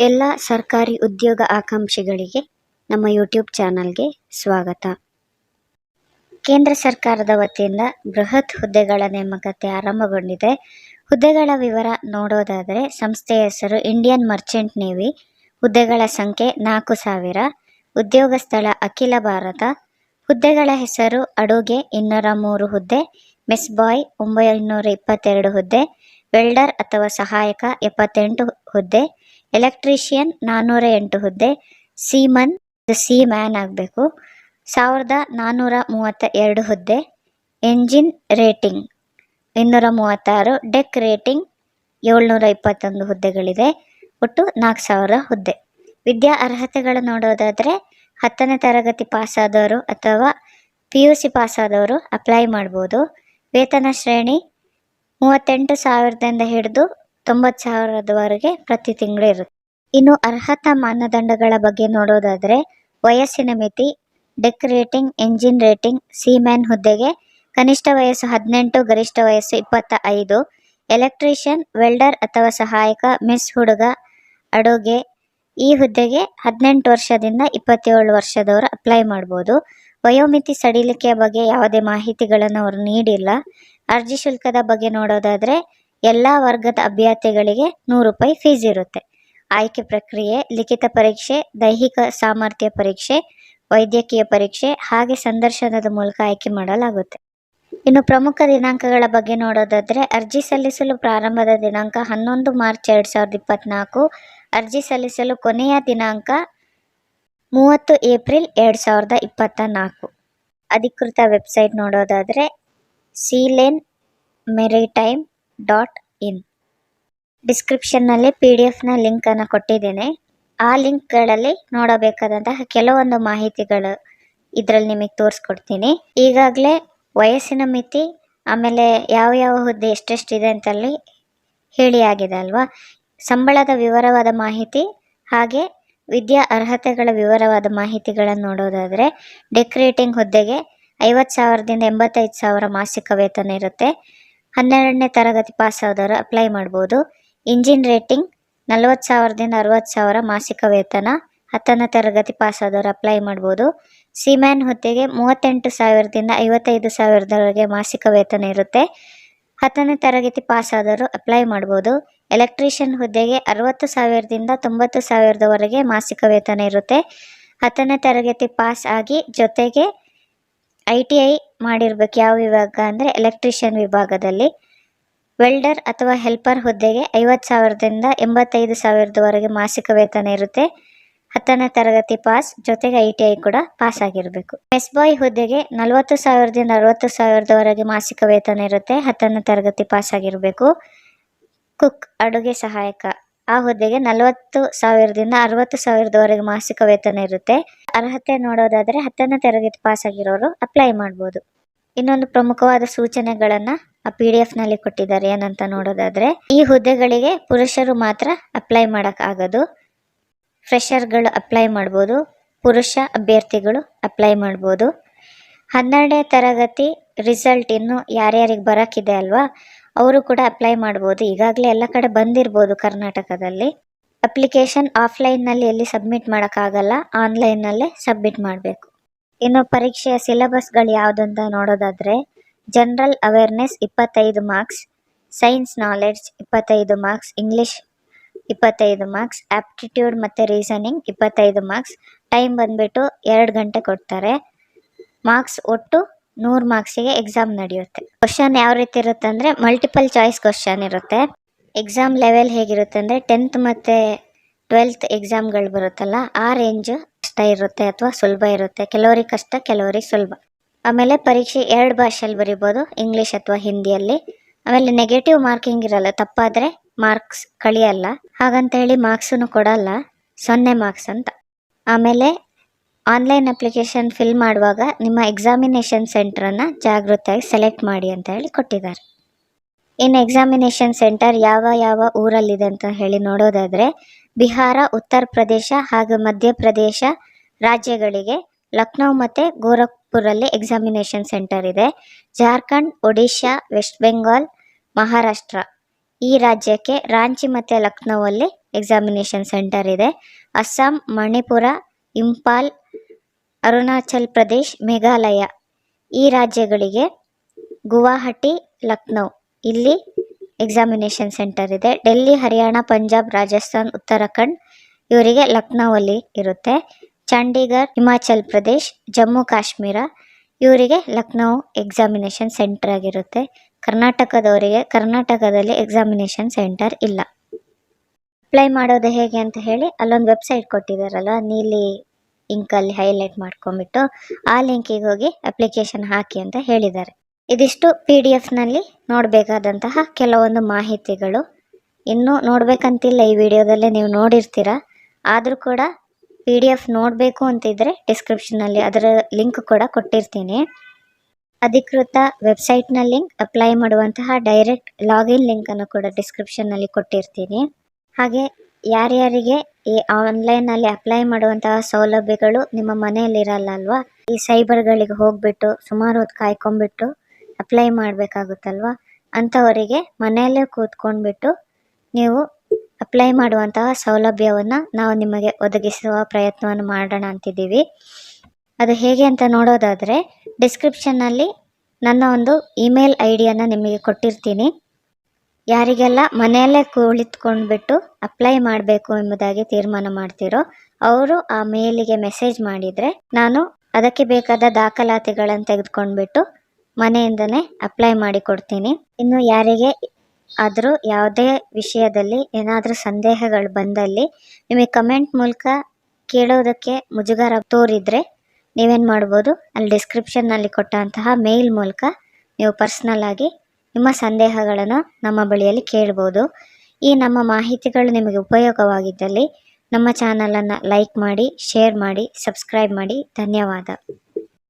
ಎಲ್ಲ ಸರ್ಕಾರಿ ಉದ್ಯೋಗ ಆಕಾಂಕ್ಷಿಗಳಿಗೆ ನಮ್ಮ ಯೂಟ್ಯೂಬ್ ಚಾನಲ್ಗೆ ಸ್ವಾಗತ. ಕೇಂದ್ರ ಸರ್ಕಾರದ ವತಿಯಿಂದ ಬೃಹತ್ ಹುದ್ದೆಗಳ ನೇಮಕತೆ ಆರಂಭಗೊಂಡಿದೆ. ಹುದ್ದೆಗಳ ವಿವರ ನೋಡೋದಾದರೆ ಸಂಸ್ಥೆಯ ಹೆಸರು ಇಂಡಿಯನ್ ಮರ್ಚೆಂಟ್ ನೇವಿ ಹುದ್ದೆಗಳ ಸಂಖ್ಯೆ ನಾಲ್ಕು ಸಾವಿರ, ಉದ್ಯೋಗ ಸ್ಥಳ ಅಖಿಲ ಭಾರತ, ಹುದ್ದೆಗಳ ಹೆಸರು ಅಡುಗೆ ಇನ್ನೂರ ಮೂರು ಹುದ್ದೆ ಮೆಸ್ ಬಾಯ್ ಒಂಬೈನೂರ ಇಪ್ಪತ್ತೆರಡು ಹುದ್ದೆ ವೆಲ್ಡರ್ ಅಥವಾ ಸಹಾಯಕ ಎಪ್ಪತ್ತೆಂಟು ಹುದ್ದೆ ಎಲೆಕ್ಟ್ರಿಷಿಯನ್ ನಾನ್ನೂರ ಎಂಟು ಹುದ್ದೆ, ಸೀಮನ್ ಸಿ ಮ್ಯಾನ್ ಆಗಬೇಕು. ಸಾವಿರದ ನಾನ್ನೂರ ಮೂವತ್ತ ಎರಡು ಹುದ್ದೆ, ಎಂಜಿನ್ ರೇಟಿಂಗ್, ಇನ್ನೂರ ಮೂವತ್ತಾರು, ಡೆಕ್ ರೇಟಿಂಗ್, ಏಳ್ನೂರ ಇಪ್ಪತ್ತೊಂದು ಹುದ್ದೆಗಳಿದೆ ಒಟ್ಟು ನಾಲ್ಕು ಸಾವಿರ ಹುದ್ದೆ. ವಿದ್ಯಾ ಅರ್ಹತೆಗಳು ನೋಡೋದಾದರೆ ಹತ್ತನೇ ತರಗತಿ ಪಾಸಾದವರು ಅಥವಾ ಪಿ ಯು ಸಿ ಪಾಸಾದವರು ಅಪ್ಲೈ ಮಾಡ್ಬೋದು. ವೇತನ ಶ್ರೇಣಿ ಮೂವತ್ತೆಂಟು ಸಾವಿರದಿಂದ ಹಿಡಿದು ತೊಂಬತ್ತು ಸಾವಿರದವರೆಗೆ ಪ್ರತಿ ತಿಂಗಳು ಇರುತ್ತೆ. ಇನ್ನು ಅರ್ಹತಾ ಮಾನದಂಡಗಳ ಬಗ್ಗೆ ನೋಡೋದಾದರೆ, ವಯಸ್ಸಿನ ಮಿತಿ, deck rating, engine rating seaman ಹುದ್ದೆಗೆ ಕನಿಷ್ಠ ವಯಸ್ಸು ಹದಿನೆಂಟು, ಗರಿಷ್ಠ ವಯಸ್ಸು ಇಪ್ಪತ್ತ ಐದು ಎಲೆಕ್ಟ್ರಿಷಿಯನ್, ವೆಲ್ಡರ್ ಅಥವಾ ಸಹಾಯಕ, ಮಿಸ್ ಹುಡುಗ, ಅಡುಗೆ ಈ ಹುದ್ದೆಗೆ ಹದಿನೆಂಟು ವರ್ಷದಿಂದ ಇಪ್ಪತ್ತೇಳು ವರ್ಷದವರು ಅಪ್ಲೈ ಮಾಡ್ಬೋದು. ವಯೋಮಿತಿ ಸಡಿಲಿಕೆಯ ಬಗ್ಗೆ ಯಾವುದೇ ಮಾಹಿತಿಗಳನ್ನು ಅವರು ನೀಡಿಲ್ಲ. ಅರ್ಜಿ ಶುಲ್ಕದ ಬಗ್ಗೆ ನೋಡೋದಾದರೆ ಎಲ್ಲ ವರ್ಗದ ಅಭ್ಯರ್ಥಿಗಳಿಗೆ ನೂರು ರೂಪಾಯಿ ಫೀಸ್ ಇರುತ್ತೆ. ಆಯ್ಕೆ ಪ್ರಕ್ರಿಯೆ, ಲಿಖಿತ ಪರೀಕ್ಷೆ, ದೈಹಿಕ ಸಾಮರ್ಥ್ಯ ಪರೀಕ್ಷೆ, ವೈದ್ಯಕೀಯ ಪರೀಕ್ಷೆ ಹಾಗೆ ಸಂದರ್ಶನದ ಮೂಲಕ ಆಯ್ಕೆ ಮಾಡಲಾಗುತ್ತೆ. ಇನ್ನು ಪ್ರಮುಖ ದಿನಾಂಕಗಳ ಬಗ್ಗೆ ನೋಡೋದಾದರೆ ಅರ್ಜಿ ಸಲ್ಲಿಸಲು ಪ್ರಾರಂಭದ ದಿನಾಂಕ ಹನ್ನೊಂದು ಮಾರ್ಚ್ ಎರಡು ಸಾವಿರದ ಇಪ್ಪತ್ತ್ನಾಲ್ಕು ಅರ್ಜಿ ಸಲ್ಲಿಸಲು ಕೊನೆಯ ದಿನಾಂಕ ಮೂವತ್ತು ಏಪ್ರಿಲ್ ಎರಡು ಸಾವಿರದ ಇಪ್ಪತ್ತ ನಾಲ್ಕು ಅಧಿಕೃತ ವೆಬ್ಸೈಟ್ ನೋಡೋದಾದರೆ ಸೀಲೆನ್ ಮೆರಿಟೈಮ್ ಡಾಟ್ ಇನ್. ಡಿಸ್ಕ್ರಿಪ್ಷನ್ನಲ್ಲಿ ಪಿ ಡಿ ಎಫ್ನ ಲಿಂಕನ್ನು ಕೊಟ್ಟಿದ್ದೇನೆ. ಆ ಲಿಂಕ್ಗಳಲ್ಲಿ ನೋಡಬೇಕಾದಂತಹ ಕೆಲವೊಂದು ಮಾಹಿತಿಗಳು ಇದರಲ್ಲಿ ನಿಮಗೆ ತೋರಿಸ್ಕೊಡ್ತೀನಿ. ಈಗಾಗಲೇ ವಯಸ್ಸಿನ ಮಿತಿ, ಆಮೇಲೆ ಯಾವ ಯಾವ ಹುದ್ದೆ ಎಷ್ಟೆಷ್ಟಿದೆ ಅಂತಲ್ಲಿ ಹೇಳಿ ಆಗಿದೆ ಅಲ್ವಾ? ಸಂಬಳದ ವಿವರವಾದ ಮಾಹಿತಿ ಹಾಗೆ ವಿದ್ಯಾ ಅರ್ಹತೆಗಳ ವಿವರವಾದ ಮಾಹಿತಿಗಳನ್ನು ನೋಡೋದಾದರೆ ಡೆಕ್ರೇಟಿಂಗ್ ಹುದ್ದೆಗೆ ಐವತ್ತು ಸಾವಿರದಿಂದ ಎಂಬತ್ತೈದು ಸಾವಿರ ಮಾಸಿಕ ವೇತನ ಇರುತ್ತೆ. ಹನ್ನೆರಡನೇ ತರಗತಿ ಪಾಸ್ ಆದವರು ಅಪ್ಲೈ ಮಾಡ್ಬೋದು. ಇಂಜಿನ್ ರೇಟಿಂಗ್ ನಲವತ್ತು ಸಾವಿರದಿಂದ ಅರವತ್ತು ಸಾವಿರ ಮಾಸಿಕ ವೇತನ. ಹತ್ತನೇ ತರಗತಿ ಪಾಸ್ ಆದವರು ಅಪ್ಲೈ ಮಾಡ್ಬೋದು. ಸಿಮ್ಯಾನ್ ಹುದ್ದೆಗೆ ಮೂವತ್ತೆಂಟು ಸಾವಿರದಿಂದ ಐವತ್ತೈದು ಸಾವಿರದವರೆಗೆ ಮಾಸಿಕ ವೇತನ ಇರುತ್ತೆ. ಹತ್ತನೇ ತರಗತಿ ಪಾಸ್ ಆದವರು ಅಪ್ಲೈ ಮಾಡ್ಬೋದು. ಎಲೆಕ್ಟ್ರಿಷಿಯನ್ ಹುದ್ದೆಗೆ ಅರವತ್ತು ಸಾವಿರದಿಂದ ತೊಂಬತ್ತು ಸಾವಿರದವರೆಗೆ ಮಾಸಿಕ ವೇತನ ಇರುತ್ತೆ. ಹತ್ತನೇ ತರಗತಿ ಪಾಸ್ ಆಗಿ ಜೊತೆಗೆ ಐ ಟಿ ಐ ಮಾಡಿರ್ಬೇಕು ಯಾವ ವಿಭಾಗ ಅಂದರೆ ಎಲೆಕ್ಟ್ರಿಷಿಯನ್ ವಿಭಾಗದಲ್ಲಿ. ವೆಲ್ಡರ್ ಅಥವಾ ಹೆಲ್ಪರ್ ಹುದ್ದೆಗೆ ಐವತ್ತು ಸಾವಿರದಿಂದ ಎಂಬತ್ತೈದು ಸಾವಿರದವರೆಗೆ ಮಾಸಿಕ ವೇತನ ಇರುತ್ತೆ. ಹತ್ತನೇ ತರಗತಿ ಪಾಸ್ ಜೊತೆಗೆ ಐ ಟಿ ಐ ಕೂಡ ಪಾಸ್ ಆಗಿರಬೇಕು. ಮೆಸ್ ಬಾಯ್ ಹುದ್ದೆಗೆ ನಲವತ್ತು ಸಾವಿರದಿಂದ ಅರವತ್ತು ಸಾವಿರದವರೆಗೆ ಮಾಸಿಕ ವೇತನ ಇರುತ್ತೆ. ಹತ್ತನೇ ತರಗತಿ ಪಾಸ್ ಆಗಿರಬೇಕು. ಕುಕ್ ಅಡುಗೆ ಸಹಾಯಕ. ಆ ಹುದ್ದೆಗೆ ನಲವತ್ತು ಸಾವಿರದಿಂದ ಅರವತ್ತು ಸಾವಿರದವರೆಗೆ ಮಾಸಿಕ ವೇತನ ಇರುತ್ತೆ. ಅರ್ಹತೆ ನೋಡೋದಾದರೆ ಹತ್ತನೇ ತರಗತಿ ಪಾಸ್ ಆಗಿರೋರು ಅಪ್ಲೈ ಮಾಡ್ಬೋದು. ಇನ್ನೊಂದು ಪ್ರಮುಖವಾದ ಸೂಚನೆಗಳನ್ನು ಆ ಪಿ ಡಿ ಎಫ್ನಲ್ಲಿ ಕೊಟ್ಟಿದ್ದಾರೆ. ಏನಂತ ನೋಡೋದಾದರೆ, ಈ ಹುದ್ದೆಗಳಿಗೆ ಪುರುಷರು ಮಾತ್ರ ಅಪ್ಲೈ ಮಾಡೋಕ್ಕಾಗೋದು ಫ್ರೆಷರ್ಗಳು ಅಪ್ಲೈ ಮಾಡ್ಬೋದು. ಪುರುಷ ಅಭ್ಯರ್ಥಿಗಳು ಅಪ್ಲೈ ಮಾಡ್ಬೋದು. ಹನ್ನೆರಡನೇ ತರಗತಿ ರಿಸಲ್ಟ್ ಇನ್ನು ಯಾರ್ಯಾರಿಗೆ ಬರೋಕ್ಕಿದೆ ಅಲ್ವಾ? ಅವರು ಕೂಡ ಅಪ್ಲೈ ಮಾಡ್ಬೋದು. ಈಗಾಗಲೇ ಎಲ್ಲ ಕಡೆ ಬಂದಿರ್ಬೋದು ಕರ್ನಾಟಕದಲ್ಲಿ. ಅಪ್ಲಿಕೇಶನ್ ಆಫ್ಲೈನ್ನಲ್ಲಿ ಎಲ್ಲಿ ಸಬ್ಮಿಟ್ ಮಾಡೋಕ್ಕಾಗಲ್ಲ ಆನ್ಲೈನ್ನಲ್ಲೇ ಸಬ್ಮಿಟ್ ಮಾಡಬೇಕು. ಇನ್ನು ಪರೀಕ್ಷೆಯ ಸಿಲೆಬಸ್ಗಳು ಯಾವುದಂತ ನೋಡೋದಾದರೆ ಜನರಲ್ ಅವೇರ್ನೆಸ್ ಇಪ್ಪತ್ತೈದು ಮಾರ್ಕ್ಸ್ ಸೈನ್ಸ್ ನಾಲೆಡ್ಜ್ ಇಪ್ಪತ್ತೈದು ಮಾರ್ಕ್ಸ್ ಇಂಗ್ಲೀಷ್ ಇಪ್ಪತ್ತೈದು ಮಾರ್ಕ್ಸ್ ಆಪ್ಟಿಟ್ಯೂಡ್ ಮತ್ತು ರೀಸನಿಂಗ್ ಇಪ್ಪತ್ತೈದು ಮಾರ್ಕ್ಸ್ ಟೈಮ್ ಬಂದುಬಿಟ್ಟು ಎರಡು ಗಂಟೆ ಕೊಡ್ತಾರೆ. ಮಾರ್ಕ್ಸ್ ಒಟ್ಟು ನೂರು ಮಾರ್ಕ್ಸಿಗೆ ಎಕ್ಸಾಮ್ ನಡೆಯುತ್ತೆ. ಕ್ವಶನ್ ಯಾವ ರೀತಿ ಇರುತ್ತೆ ಅಂದರೆ ಮಲ್ಟಿಪಲ್ ಚಾಯ್ಸ್ ಕ್ವಶನ್ ಇರುತ್ತೆ. ಎಕ್ಸಾಮ್ ಲೆವೆಲ್ ಹೇಗಿರುತ್ತೆ ಅಂದರೆ ಟೆಂತ್ ಮತ್ತು ಟ್ವೆಲ್ತ್ ಎಕ್ಸಾಮ್ಗಳು ಬರುತ್ತಲ್ಲ, ಆ ರೇಂಜ್ ಕಷ್ಟ ಇರುತ್ತೆ ಅಥವಾ ಸುಲಭ ಇರುತ್ತೆ. ಕೆಲವರಿಗೆ ಕಷ್ಟ, ಕೆಲವರಿಗೆ ಸುಲಭ. ಆಮೇಲೆ ಪರೀಕ್ಷೆ ಎರಡು ಭಾಷೆಯಲ್ಲಿ ಬರಿಬೋದು ಇಂಗ್ಲೀಷ್ ಅಥವಾ ಹಿಂದಿಯಲ್ಲಿ. ಆಮೇಲೆ ನೆಗೆಟಿವ್ ಮಾರ್ಕಿಂಗ್ ಇರಲ್ಲ, ತಪ್ಪಾದರೆ ಮಾರ್ಕ್ಸ್ ಕಳಿಯಲ್ಲ. ಹಾಗಂತ ಹೇಳಿ ಮಾರ್ಕ್ಸನ್ನು ಕೊಡಲ್ಲ, ಸೊನ್ನೆ ಮಾರ್ಕ್ಸ್ ಅಂತ. ಆಮೇಲೆ ಆನ್ಲೈನ್ ಅಪ್ಲಿಕೇಶನ್ ಫಿಲ್ ಮಾಡುವಾಗ ನಿಮ್ಮ ಎಕ್ಸಾಮಿನೇಷನ್ ಸೆಂಟ್ರನ್ನು ಜಾಗೃತಿಯಾಗಿ ಸೆಲೆಕ್ಟ್ ಮಾಡಿ ಅಂತ ಹೇಳಿ ಕೊಟ್ಟಿದ್ದಾರೆ. ಇನ್ನು ಎಕ್ಸಾಮಿನೇಷನ್ ಸೆಂಟರ್ ಯಾವ ಯಾವ ಊರಲ್ಲಿದೆ ಅಂತ ಹೇಳಿ ನೋಡೋದಾದರೆ ಬಿಹಾರ, ಉತ್ತರ ಪ್ರದೇಶ ಹಾಗೂ ಮಧ್ಯಪ್ರದೇಶ ರಾಜ್ಯಗಳಿಗೆ ಲಕ್ನೋ ಮತ್ತು ಗೋರಖ್ಪುರಲ್ಲಿ ಎಕ್ಸಾಮಿನೇಷನ್ ಸೆಂಟರ್ ಇದೆ. ಜಾರ್ಖಂಡ್, ಒಡಿಶಾ ವೆಸ್ಟ್ ಬೆಂಗಾಲ್ ಮಹಾರಾಷ್ಟ್ರ ಈ ರಾಜ್ಯಕ್ಕೆ ರಾಂಚಿ ಮತ್ತು ಲಕ್ನೋವಲ್ಲಿ ಎಕ್ಸಾಮಿನೇಷನ್ ಸೆಂಟರ್ ಇದೆ. ಅಸ್ಸಾಂ, ಮಣಿಪುರ ಇಂಪಾಲ್ ಅರುಣಾಚಲ್ ಪ್ರದೇಶ್ ಮೇಘಾಲಯ. ಈ ರಾಜ್ಯಗಳಿಗೆ ಗುವಾಹಟಿ, ಲಕ್ನೋ. ಇಲ್ಲಿ ಎಕ್ಸಾಮಿನೇಷನ್ ಸೆಂಟರ್ ಇದೆ. ಡೆಲ್ಲಿ, ಹರಿಯಾಣ, ಪಂಜಾಬ್, ರಾಜಸ್ಥಾನ್, ಉತ್ತರಾಖಂಡ್ ಇವರಿಗೆ ಲಕ್ನೌಲ್ಲಿ ಇರುತ್ತೆ. ಚಂಡೀಗಢ್ ಹಿಮಾಚಲ್ ಪ್ರದೇಶ್, ಜಮ್ಮು, ಕಾಶ್ಮೀರ ಇವರಿಗೆ ಲಕ್ನೋ ಎಕ್ಸಾಮಿನೇಷನ್ ಸೆಂಟರ್ ಆಗಿರುತ್ತೆ. ಕರ್ನಾಟಕದವರಿಗೆ ಕರ್ನಾಟಕದಲ್ಲಿ ಎಕ್ಸಾಮಿನೇಷನ್ ಸೆಂಟರ್ ಇಲ್ಲ. ಅಪ್ಲೈ ಮಾಡೋದು ಹೇಗೆ ಅಂತ ಹೇಳಿ ಅಲ್ಲೊಂದು ವೆಬ್ಸೈಟ್ ಕೊಟ್ಟಿದ್ದಾರಲ್ಲ ನೀಲಿ ಇಂಕಲ್ಲಿ ಹೈಲೈಟ್ ಮಾಡ್ಕೊಂಡ್ಬಿಟ್ಟು ಆ ಲಿಂಕಿಗೆ ಹೋಗಿ ಅಪ್ಲಿಕೇಶನ್ ಹಾಕಿ ಅಂತ ಹೇಳಿದ್ದಾರೆ. ಇದಿಷ್ಟು ಪಿ ಡಿ ಎಫ್ನಲ್ಲಿ ನೋಡಬೇಕಾದಂತಹ ಕೆಲವೊಂದು ಮಾಹಿತಿಗಳು. ಇನ್ನೂ ನೋಡಬೇಕಂತಿಲ್ಲ ಈ ವಿಡಿಯೋದಲ್ಲೇ ನೀವು ನೋಡಿರ್ತೀರ. ಆದರೂ ಕೂಡ ಪಿ ಡಿ ಎಫ್ ನೋಡಬೇಕು ಅಂತಿದ್ದರೆ ಡಿಸ್ಕ್ರಿಪ್ಷನಲ್ಲಿ ಅದರ ಲಿಂಕ್ ಕೂಡ ಕೊಟ್ಟಿರ್ತೀನಿ. ಅಧಿಕೃತ ವೆಬ್ಸೈಟ್ನ ಲಿಂಕ್ ಅಪ್ಲೈ ಮಾಡುವಂತಹ ಡೈರೆಕ್ಟ್ ಲಾಗಿನ್ ಲಿಂಕನ್ನು ಕೂಡ ಡಿಸ್ಕ್ರಿಪ್ಷನ್ನಲ್ಲಿ ಕೊಟ್ಟಿರ್ತೀನಿ. ಹಾಗೆ ಯಾರ್ಯಾರಿಗೆ ಈ ಆನ್ಲೈನಲ್ಲಿ ಅಪ್ಲೈ ಮಾಡುವಂತಹ ಸೌಲಭ್ಯಗಳು ನಿಮ್ಮ ಮನೆಯಲ್ಲಿ ಇರಲ್ಲ ಅಲ್ವಾ ಈ ಸೈಬರ್ಗಳಿಗೆ ಹೋಗ್ಬಿಟ್ಟು, ಸುಮಾರು ಹೊತ್ತು ಕಾಯ್ಕೊಂಡ್ಬಿಟ್ಟು ಅಪ್ಲೈ ಮಾಡಬೇಕಾಗುತ್ತಲ್ವಾ? ಅಂಥವರಿಗೆ ಮನೆಯಲ್ಲೇ ಕೂತ್ಕೊಂಡ್ಬಿಟ್ಟು ನೀವು ಅಪ್ಲೈ ಮಾಡುವಂತಹ ಸೌಲಭ್ಯವನ್ನು ನಾವು ನಿಮಗೆ ಒದಗಿಸುವ ಪ್ರಯತ್ನವನ್ನು ಮಾಡೋಣ ಅಂತಿದ್ದೀವಿ. ಅದು ಹೇಗೆ ಅಂತ ನೋಡೋದಾದರೆ ಡಿಸ್ಕ್ರಿಪ್ಷನ್ನಲ್ಲಿ ನನ್ನ ಒಂದು ಇಮೇಲ್ ಐಡಿಯನ್ನು ನಿಮಗೆ ಕೊಟ್ಟಿರ್ತೀನಿ. ಯಾರಿಗೆಲ್ಲ ಮನೆಯಲ್ಲೇ ಕುಳಿತುಕೊಂಡ್ಬಿಟ್ಟು ಅಪ್ಲೈ ಮಾಡಬೇಕು ಎಂಬುದಾಗಿ ತೀರ್ಮಾನ ಮಾಡ್ತಿರೋ, ಅವರು ಆ ಮೇಲಿಗೆ ಮೆಸೇಜ್ ಮಾಡಿದರೆ ನಾನು ಅದಕ್ಕೆ ಬೇಕಾದ ದಾಖಲಾತಿಗಳನ್ನು ತೆಗೆದುಕೊಂಡ್ಬಿಟ್ಟು ಮನೆಯಿಂದನೇ ಅಪ್ಲೈ ಮಾಡಿ ಕೊಡ್ತೀನಿ ಇನ್ನು ಯಾರಿಗೆ ಆದರೂ ಯಾವುದೇ ವಿಷಯದಲ್ಲಿ ಏನಾದರೂ ಸಂದೇಹಗಳು ಬಂದಲ್ಲಿ ನಿಮಗೆ ಕಮೆಂಟ್ ಮೂಲಕ ಕೇಳೋದಕ್ಕೆ ಮುಜುಗರ ತೋರಿದರೆ ನೀವೇನು ಮಾಡ್ಬೋದು? ಅಲ್ಲಿ ಡಿಸ್ಕ್ರಿಪ್ಷನ್ನಲ್ಲಿ ಕೊಟ್ಟಂತಹ ಮೇಲ್ ಮೂಲಕ ನೀವು ಪರ್ಸ್ನಲ್ ಆಗಿ ನಿಮ್ಮ ಸಂದೇಹಗಳನ್ನು ನಮ್ಮ ಬಳಿಯಲ್ಲಿ ಕೇಳ್ಬೋದು. ಈ ನಮ್ಮ ಮಾಹಿತಿಗಳು ನಿಮಗೆ ಉಪಯೋಗವಾಗಿದ್ದಲ್ಲಿ ನಮ್ಮ ಚಾನಲನ್ನು ಲೈಕ್ ಮಾಡಿ, ಶೇರ್ ಮಾಡಿ, ಸಬ್ಸ್ಕ್ರೈಬ್ ಮಾಡಿ. ಧನ್ಯವಾದ.